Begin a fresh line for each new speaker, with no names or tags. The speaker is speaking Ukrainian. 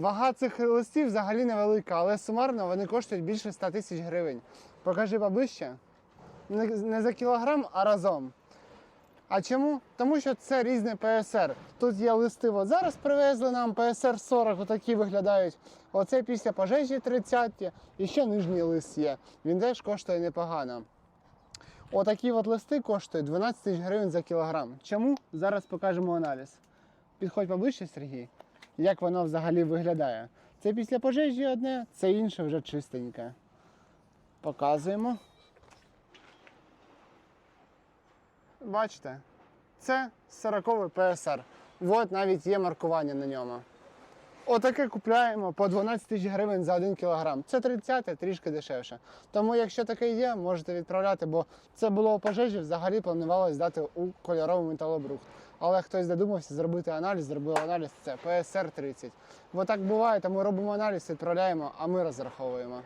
Вага цих листів взагалі невелика, але сумарно вони коштують більше 100 тисяч гривень. Покажи поближче. Не, за кілограм, а разом. А чому? Тому що це різне ПСР. Тут є листи, от зараз привезли нам ПСР 40, отакі виглядають. Оце після пожежі 30 ті і ще нижній лист є. Він теж коштує непогано. Отакі от листи коштують 12 тисяч гривень за кілограм. Чому? Зараз покажемо аналіз. Підходь поближче, Сергій. Як воно взагалі виглядає? Це після пожежі одне, це інше вже чистеньке. Показуємо. Бачите, це 40-й ПСР. От навіть є маркування на ньому. Отаке купляємо по 12 тисяч гривень за 1 кілограм. Це 30 трішки дешевше. Тому, якщо таке є, можете відправляти, бо це було у пожежі, взагалі планувалось здати у кольоровий металобрухт. Але хтось додумався зробити аналіз, зробив аналіз, це ПСР 30. Бо так буває, тому робимо аналіз, відправляємо, а ми розраховуємо.